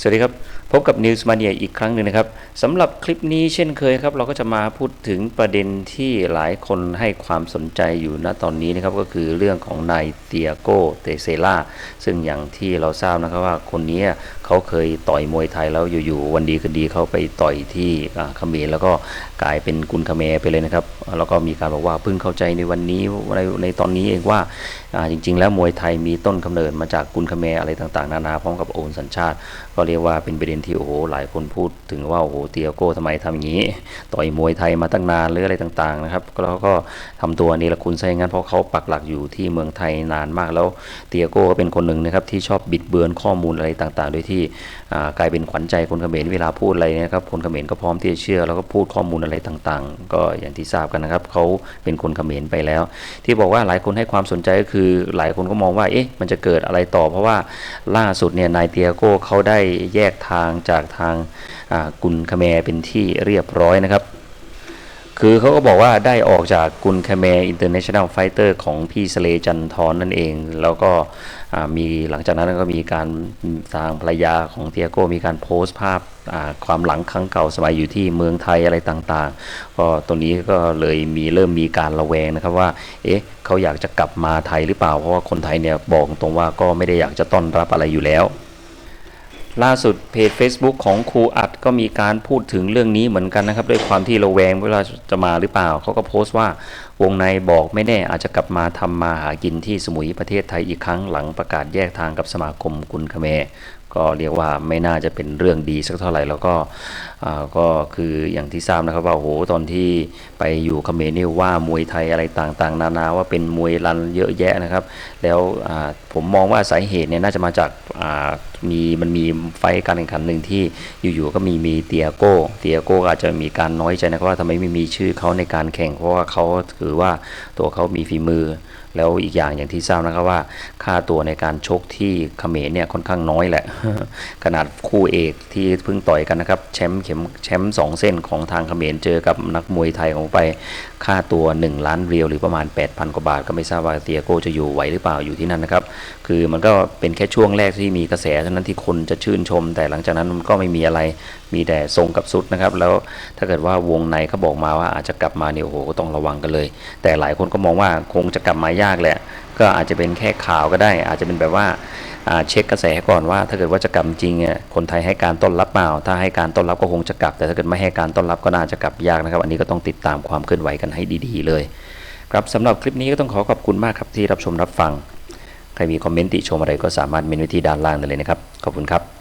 สวัสดีครับ พบกับ News Mania อีกครั้งหนึ่งนะครับสำหรับคลิปนี้เช่นเคยครับ เราก็จะมาพูดถึงประเด็นที่หลายคนให้ความสนใจอยู่ณตอนนี้นะครับ ก็คือเรื่องของนายเตียโกเตเซล่าซึ่งอย่างที่เราทราบนะครับว่าคนนี้เขาเคยต่อยมวยไทยแล้วอยู่ๆวันดีคืนดีเขาไปต่อยที่เขมรแล้วก็กลายเป็นกุนเขมรไปเลยนะครับ แล้วก็มีการบอกว่าเพิ่งเข้าใจในวันนี้ในในตอนนี้เองว่าจริง ๆ แล้วมวยไทยมีต้นกำเนิดมาจากกุนเขมรอะไรต่างๆ นานาพร้อมกับโอนสัญชาติ ก็เรียกว่าเป็นประเด็นที่โอ้โหหลายคนพูดถึงว่าโอ้โหเตียโก้ทำไมทำอย่างนี้ ต่อยมวยไทยมาตั้งนานหรืออะไรต่างๆนะครับแล้วก็ทำตัวนี้ละคุณซะอย่งั้นเพราะเขาปักหลักอยู่ที่เมืองไทยนานมากแล้วเตียโก้ก็เป็นคนหนึ่งนะครับที่ชอบบิดเบือนข้อมูลอะไรต่างๆ โดยที่อ่กลายเป็นขวัญใจคนเขมรเวลาพูดอะไรนะครับคนเขมรก็พร้อมที่จะเชื่อ แล้วก็พูดข้อมูลอะไรต่างๆ ก็อย่างที่ทราบกันนะครับเขาเป็นคนเขมรไปแล้ว ที่บอกว่าหลายคนให้ความสนใจก็คือหลายคนก็มองว่าเอ๊ะมันจะเกิดอะไรต่อ เพราะว่าล่าสุดเนี่ยนายเตียโก้เขาได้แยกทางจากทางกุนคาแมเป็นที่เรียบร้อยนะครับ คือเขาก็บอกว่าได้ออกจากกุนคาแมอินเตอร์เนชั่นแนลไฟเตอร์ของพี่สเลจันทรนั่นเอง แล้วก็มีหลังจากนั้นก็มีการทางภรรยาของเตียโก้มีการโพสต์ภาพความหลังครั้งเก่าสมัยอยู่ที่เมืองไทยอะไรต่างๆ ก็ตรงนี้ก็เลยมีเริ่มมีการระแวงนะครับว่า เอ๊ะเขาอยากจะกลับมาไทยหรือเปล่า เพราะว่าคนไทยเนี่ยบอกตรงว่าก็ไม่ได้อยากจะต้อนรับอะไรอยู่แล้ว ล่าสุดเพจ Facebook ของครูอัดก็มีการพูดถึงเรื่องนี้เหมือนกันนะครับ ด้วยความที่ระแวงเวลาจะมาหรือเปล่า เขาก็โพสต์ว่าวงในบอกไม่แน่อาจจะกลับมาทำมาหากินที่สมุยประเทศไทยอีกครั้งหลังประกาศแยกทางกับสมาคมกุนคาแมก็เรียกว่าไม่น่าจะเป็นเรื่องดีสักเท่าไหร่แล้วก็อ่าก็คืออย่างที่ทราบนะครับว่าโอ้โหตอนที่ไปอยู่เขมรนี่ว่ามวยไทยอะไรต่างๆ นานาว่าเป็นมวยรันเยอะแยะนะครับ แล้วอ่าผมมองว่าสาเหตุเนี่ยน่าจะมาจากอ่า มีมันมีไฟการแข่งขันหนึ่งที่อยู่ๆก็มีมีเตียโก้เตียโก้อาจจะมีการน้อยใจนะครับว่าทำไมไม่มีชื่อเขาในการแข่งเพราะว่าเขาถือว่าตัวเขามีฝีมือ แล้วอีกอย่างอย่างที่ทราบนะครับว่า ค่าตัวในการชกที่เขมรเนี่ยค่อนข้างน้อยแหละ ขนาดคู่เอกที่เพิ่งต่อยกันนะครับแชมป์เข็มแชมป์สองเส้นของทางเขมรเจอกับนักมวยไทยของไปค่าตัว 1 ล้านเรียวหรือประมาณ 8,000 กว่าบาท ก็ไม่ทราบว่าเตียโกจะอยู่ไหวหรือเปล่าอยู่ที่นั่นนะครับ คือมันก็เป็นแค่ช่วงแรกที่มีกระแสเท่านั้นที่คนจะชื่นชม แต่หลังจากนั้นมันก็ไม่มีอะไรมีแต่ทรงกับสุดนะครับ แล้วถ้าเกิดว่าวงในเขาบอกมาว่าอาจจะกลับมาเนี่ยโอ้โหก็ต้องระวังกันเลย แต่หลายคนก็มองว่าคงจะกลับมายากากแหละ ก็อาจจะเป็นแค่ข่าวก็ได้ อาจจะเป็นแบบว่าเช็คกระแสก่อนว่า ถ้าเกิดว่าจะกลับจริงอะคนไทยให้การต้อนรับเปล่า ถ้าให้การต้อนรับก็คงจะกลับ แต่ถ้าเกิดไม่ให้การต้อนรับก็น่าจะกลับยากนะครับ อันนี้ก็ต้องติดตามความเคลื่อนไหวกันให้ดีๆ เลย ครับสำหรับคลิปนี้ก็ต้องขอขอบคุณมากครับที่รับชมรับฟัง ใครมีคอมเมนต์ติชมอะไรก็สามารถเมนไว้ที่ด้านล่างได้เลยนะครับ ขอบคุณครับ